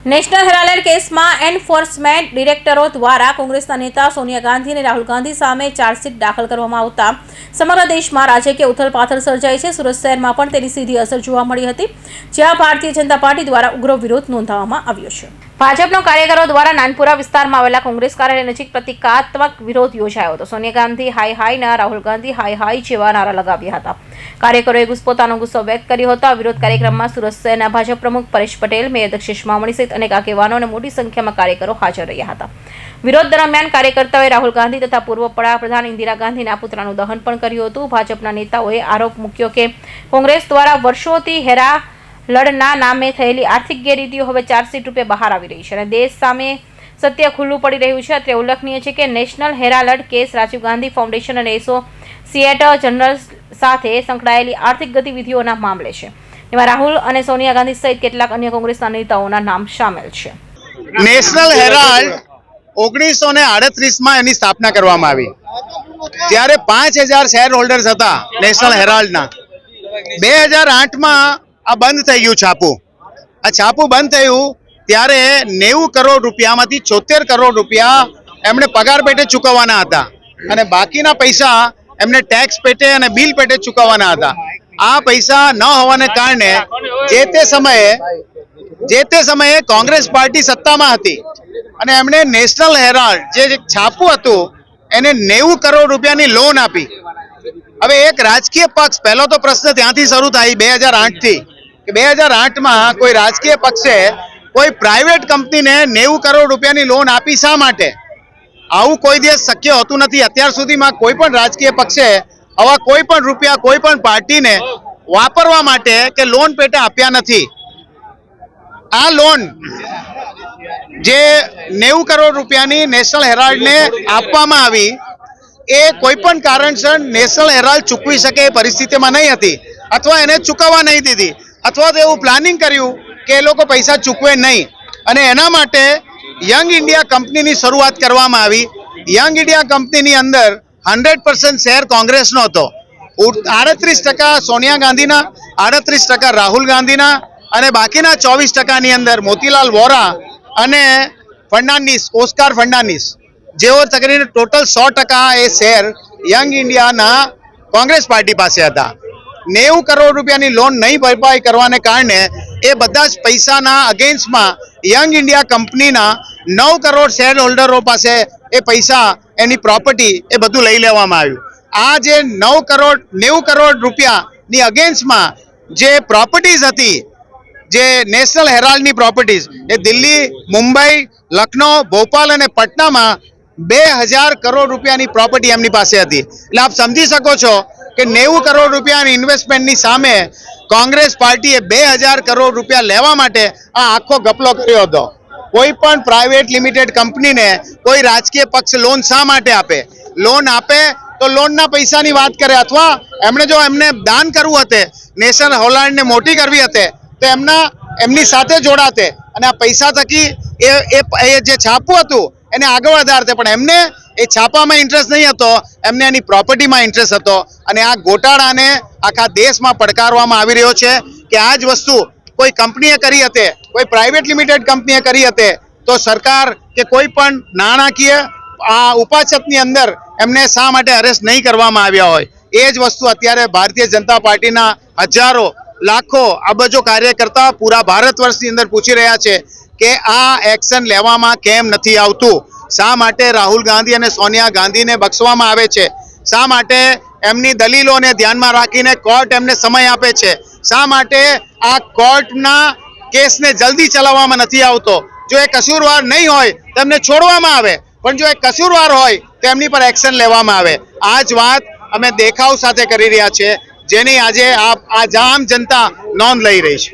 National Herald કેસમાં enforcement ડિરેક્ટરો દ્વારા કોંગ્રેસના નેતા સોનિયા ગાંધી અને રાહુલ ગાંધી સામે ચાર્જશીટ દાખલ કરવામાં આવતા. સમગ્ર દેશમાં રાજકીય ઉથલપાથલ સર્જાઈ છે. સુરત શહેરમાં પણ તેની સીધી અસર જોવા મળી હતી, જ્યાં ભારતીય જનતા પાર્ટી દ્વારા ઉગ્ર વિરોધ નોંધાવવામાં આવ્યો છે. ભાજપના કાર્યકરો દ્વારા નાનપુરા વિસ્તારમાં આવેલા કોંગ્રેસ કાર્યાલય નજીક પ્રતિકાત્મક વિરોધ યોજાયો હતો. સોનિયા ગાંધી હાય હાયના રાહુલ ગાંધી હાય હાય જેવા નારા લગાવ્યા હતા. કાર્યકરોએ પોતાનો ગુસ્સો વ્યક્ત કર્યો હતો. આ વિરોધ કાર્યક્રમમાં સુરત શહેરના ભાજપ પ્રમુખ પરેશ પટેલ, મેયર દક્ષિશ મામણી સહિત અનેક આગેવાનો અને મોટી સંખ્યામાં કાર્યકરો હાજર રહ્યા હતા. વિરોધ દરમિયાન કાર્યકર્તાઓએ રાહુલ ગાંધી તથા પૂર્વ વડાપ્રધાન ઇન્દિરા ગાંધીના પુત્રનું દહન પણ કર્યું હતું. ભાજપના નેતાઓએ આરોપ મૂક્યો કે કોંગ્રેસ દ્વારા વર્ષોથી હેરા લડના નામે થયેલી આર્થિક ગેરરીતિઓ હવે ચાર્જશીટ રૂપે બહાર આવી રહી છે અને દેશ સામે સત્ય ખુલ્લું પડી રહ્યું છે. અત્રે ઉલ્લેખનીય છે કે national Herald case Rajiv Gandhi foundation અને એસોસિએટ જનરલ સાથે સંકળાયેલી આર્થિક ગતિવિધિઓના મામલે છે. એમાં રાહુલ અને સોનિયા ગાંધી સહિત કેટલાક અન્ય કોંગ્રેસના નેતાઓના નામ સામેલ છે. નેશનલ હેરાલ્ડ ઓગણીસો ને આડત્રીસમાં એની સ્થાપના કરવામાં આવી. ત્યારે પાંચ હજાર શેર હોલ્ડર્સ હતા નેશનલ હેરાલ્ડના. બે હજાર આઠમાં આ બંધ થઈ ગયું છાપું. આ છાપું બંધ થયું ત્યારે નેવું કરોડ રૂપિયામાંથી છોતેર કરોડ રૂપિયા એમણે પગાર પેટે ચૂકવવાના હતા. અને બાકીના પૈસા એમને ટેક્સ પેટે અને બિલ પેટે ચૂકવવાના હતા. આ પૈસા ન હોવાને કારણે જે તે સમયે, જે તે સમયે કોંગ્રેસ પાર્ટી સત્તામાં હતી અને એમણે નેશનલ હેરાલ્ડ જે છાપું હતું, એને નેવું કરોડ રૂપિયાની લોન આપી. હવે એક રાજકીય પક્ષ, પહેલો તો પ્રશ્ન ત્યાંથી શરૂ થાય, બે હજાર આઠથી. કે બે હજાર કોઈ રાજકીય પક્ષે કોઈ પ્રાઇવેટ કંપનીને નેવું કરોડ રૂપિયાની લોન આપી શા માટે? આવું કોઈ દિવસ શક્ય હોતું નથી. અત્યાર સુધીમાં કોઈ પણ રાજકીય પક્ષે આવા કોઈ પણ રૂપિયા, કોઈ પણ પાર્ટીને વાપરવા માટે કે લોન પેટે આપ્યા નથી. આ લોન જે નેવું કરોડ રૂપિયાની નેશનલ હેરાલ્ડને આપવામાં આવી, એ કોઈ પણ કારણસર નેશનલ હેરાલ્ડ ચૂકવી શકે એ પરિસ્થિતિમાં નહીં હતી. અથવા એને ચૂકવવા નહીં દીધી. અથવા તો એવું પ્લાનિંગ કર્યું કે એ લોકો પૈસા ચૂકવે નહીં. અને એના માટે યંગ ઇન્ડિયા કંપનીની શરૂઆત કરવામાં આવી. યંગ ઇન્ડિયા કંપનીની અંદર હંડ્રેડ પર્સન્ટ શેર કોંગ્રેસનો હતો. આડત્રીસ ટકા સોનિયા ગાંધીના, આડત્રીસ ટકા રાહુલ ગાંધીના, અને બાકીના ચોવીસ ટકાની અંદર મોતીલાલ વોરા અને ફર્નાન્ડીસ, ઓસ્કાર ફર્નાન્ડીસ. જેઓ તકરીને ટોટલ સો ટકા એ શેર યંગ ઇન્ડિયાના કોંગ્રેસ પાર્ટી પાસે હતા. નેવું કરોડ રૂપિયાની લોન નહીં ભરપાઈ કરવાને કારણે એ બધા જ પૈસાના અગેન્સ્ટમાં યંગ ઇન્ડિયા કંપનીના નવ કરોડ શેર હોલ્ડરો પાસે એ પૈસા, એની પ્રોપર્ટી એ બધું લઈ લેવામાં આવ્યું. આ જે નવ કરોડ, નેવું કરોડ રૂપિયાની અગેન્સ્ટમાં જે પ્રોપર્ટીઝ હતી, જે નેશનલ હેરાલ્ડની પ્રોપર્ટીઝ એ દિલ્હી, મુંબઈ, લખનૌ, ભોપાલ અને પટનામાં બે હજાર કરોડ રૂપિયાની પ્રોપર્ટી એમની પાસે હતી. એટલે આપ સમજી શકો છો કે નેવું કરોડ રૂપિયાની ઇન્વેસ્ટમેન્ટની સામે કોંગ્રેસ પાર્ટીએ બે હજાર કરોડ રૂપિયા લેવા માટે આ આખો ગપલો કર્યો હતો. કોઈ પણ પ્રાઇવેટ લિમિટેડ કંપનીને કોઈ રાજકીય પક્ષ લોન શા માટે આપે? લોન આપે તો લોનના પૈસાની વાત કરે અથવા એમણે જો એમને દાન કરવું હતે નેશનલ હોલાન્ડને મોટી કરવી હતે, તો એમના, એમની સાથે જોડાતે અને આ પૈસા થકી એ એ જે છાપું હતું, એને આગળ વધારતે. પણ એમને એ છાપામાં ઇન્ટરેસ્ટ નહીં હતો, એમને એની પ્રોપર્ટીમાં ઇન્ટરેસ્ટ હતો. અને આ ગોટાળાને આખા દેશમાં પડકારવામાં આવી રહ્યો છે કે આ જ વસ્તુ કોઈ કંપનીએ કરી હતે, કોઈ પ્રાઇવેટ લિમિટેડ કંપનીએ કરી હતે, તો સરકાર કે કોઈ પણ નાણાકીય આ ઉપાછતની અંદર એમને શા માટે અરેસ્ટ નહીં કરવામાં આવ્યા હોય? એ જ વસ્તુ અત્યારે ભારતીય જનતા પાર્ટીના હજારો, લાખો અબજો કાર્યકર્તા પૂરા ભારત વર્ષની અંદર પૂછી રહ્યા છે કે આ એક્શન લેવામાં કેમ નથી આવતું? શા માટે રાહુલ ગાંધી અને સોનિયા ગાંધીને બક્ષવામાં આવે છે? શા માટે એમની દલીલોને ધ્યાનમાં રાખીને કોર્ટ એમને સમય આપે છે? શા માટે આ કોર્ટના કેસને જલ્દી ચલાવવામાં નથી આવતો? જો એ કસૂરવાર નહીં હોય, તો એમને છોડવામાં આવે. પણ જો એ કસૂરવાર હોય, તો એમની પર એક્શન લેવામાં આવે. આ જ વાત અમે દેખાવ સાથે કરી રહ્યા છીએ, જેની આજે આ જામ જનતા નોંધ લઈ રહી છે.